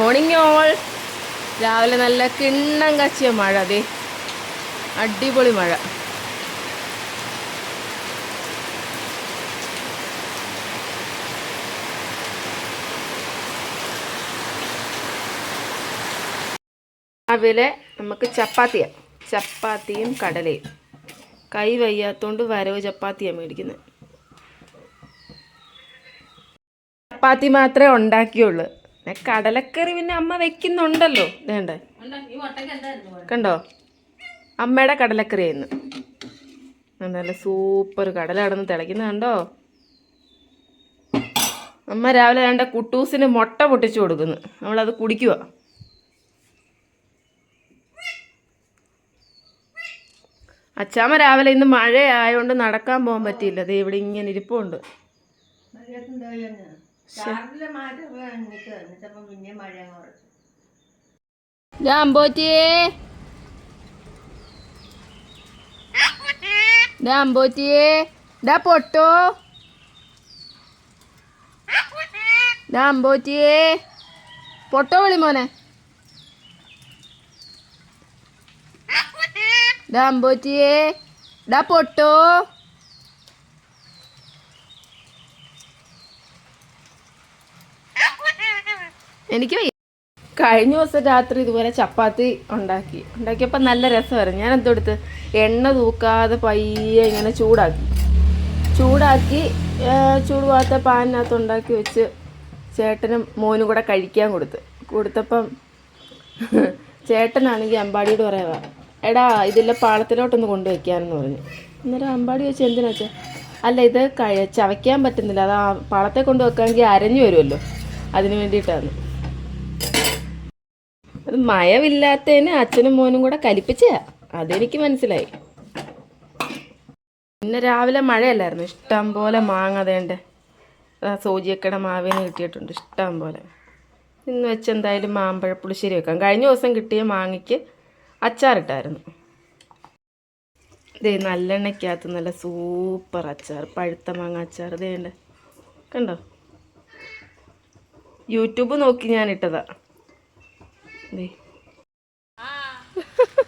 Morning all രാവിലെ നല്ല കിണ്ണം കച്ചിയ മഴ അതെ അടിപൊളി മഴ. രാവിലെ നമുക്ക് ചപ്പാത്തിയാണ് ചപ്പാത്തിയും കടലയും. കൈ വയ്യാത്തോണ്ട് വരവ് ചപ്പാത്തിയാണ് മേടിക്കുന്നത് ചപ്പാത്തി മാത്രമേ ഉണ്ടാക്കിയുള്ളൂ. പിന്നെ കടലക്കറി പിന്നെ അമ്മ വെക്കുന്നുണ്ടല്ലോ. വേണ്ടേ കണ്ടോ? അമ്മയുടെ കടലക്കറി ആയിരുന്നു. നല്ല സൂപ്പർ കടല കടന്ന് തിളയ്ക്കുന്ന കണ്ടോ? അമ്മ രാവിലെ വേണ്ട കുട്ടൂസിന് മുട്ട പൊട്ടിച്ചു കൊടുക്കുന്നു. നമ്മളത് കുടിക്കുക അച്ചാമ്മ രാവിലെ ഇന്ന് മഴ ആയതുകൊണ്ട് നടക്കാൻ പോകാൻ പറ്റിയില്ല. ദേ ഇവിടെ ഇങ്ങനെ ഇരിപ്പുണ്ട്. രാമ്പോറ്റിയേ രാമ്പോറ്റിയേ ഡാ പൊട്ടോ. രാമ്പോറ്റിയേ പൊട്ടോ വിളി മോനെ. രാമ്പോറ്റിയേ ഡാ പൊട്ടോ. എനിക്ക് കഴിഞ്ഞ ദിവസം രാത്രി ഇതുപോലെ ചപ്പാത്തി ഉണ്ടാക്കി. ഉണ്ടാക്കിയപ്പോൾ നല്ല രസമായിരുന്നു. ഞാൻ എന്തെടുത്ത് എണ്ണ തൂക്കാതെ പയ്യെ ഇങ്ങനെ ചൂടാക്കി. ചൂടാക്കി ചൂടുവാത്ത പാനിനകത്ത് ഉണ്ടാക്കി വെച്ച് ചേട്ടനും മോനും കൂടെ കഴിക്കാൻ കൊടുത്ത്. കൊടുത്തപ്പം ചേട്ടനാണെങ്കിൽ അമ്പാടിയോട് പറയാ എടാ ഇതിലെ പാളത്തിലോട്ടൊന്ന് കൊണ്ടുവയ്ക്കാനെന്ന് പറഞ്ഞു. അന്നേരം അമ്പാടി വെച്ച് എന്തിനാ വെച്ചാൽ അല്ല ഇത് കഴി ചവയ്ക്കാൻ പറ്റുന്നില്ല. അത് ആ പാളത്തെ കൊണ്ടുവെക്കാമെങ്കിൽ അരഞ്ഞു വരുമല്ലോ. അതിന് വേണ്ടിയിട്ടാണ് അത് മയമില്ലാത്തതിന് അച്ഛനും മോനും കൂടെ കലിപ്പിച്ച. അതെനിക്ക് മനസ്സിലായി. പിന്നെ രാവിലെ മഴയല്ലായിരുന്നു. ഇഷ്ടം പോലെ മാങ്ങ അതേണ്ട സൂചിയക്കട മാവേന്ന് കിട്ടിയിട്ടുണ്ട്. ഇഷ്ടം പോലെ. ഇന്ന് വെച്ച് എന്തായാലും മാമ്പഴ പുളിശ്ശേരി വെക്കാം. കഴിഞ്ഞ ദിവസം കിട്ടിയ മാങ്ങയ്ക്ക് അച്ചാറിട്ടായിരുന്നു. ഇതേ നല്ലെണ്ണയ്ക്കകത്ത് നല്ല സൂപ്പർ അച്ചാർ. പഴുത്ത മാങ്ങ അച്ചാർ ഇതേണ്ട കണ്ടോ? യൂട്യൂബ് നോക്കി ഞാൻ ഇട്ടതാ. ദേ.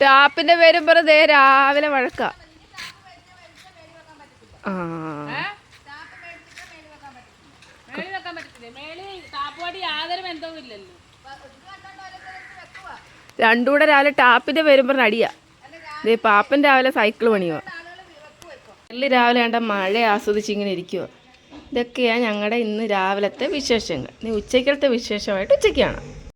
ടാപ്പിന്റെ പേരും പറ ദേ രാവിലെ വഴക്ക. ആ. രാവിലെ ടാപ്പിന്റെ പേരും പറഞ്ഞ അടിയാ. ദേ പാപ്പൻ രാവിലെ സൈക്കിൾ പണിയുക നല്ല രാവിലെ കണ്ട മഴ ആസ്വദിച്ച് ഇങ്ങനെ ഇരിക്കുക ഇതൊക്കെയാണ് ഞങ്ങളുടെ ഇന്ന് രാവിലത്തെ വിശേഷങ്ങൾ. ഇനി ഉച്ചയ്ക്കലത്തെ വിശേഷമായിട്ട് ഉച്ചയ്ക്കാണ്. കാണാം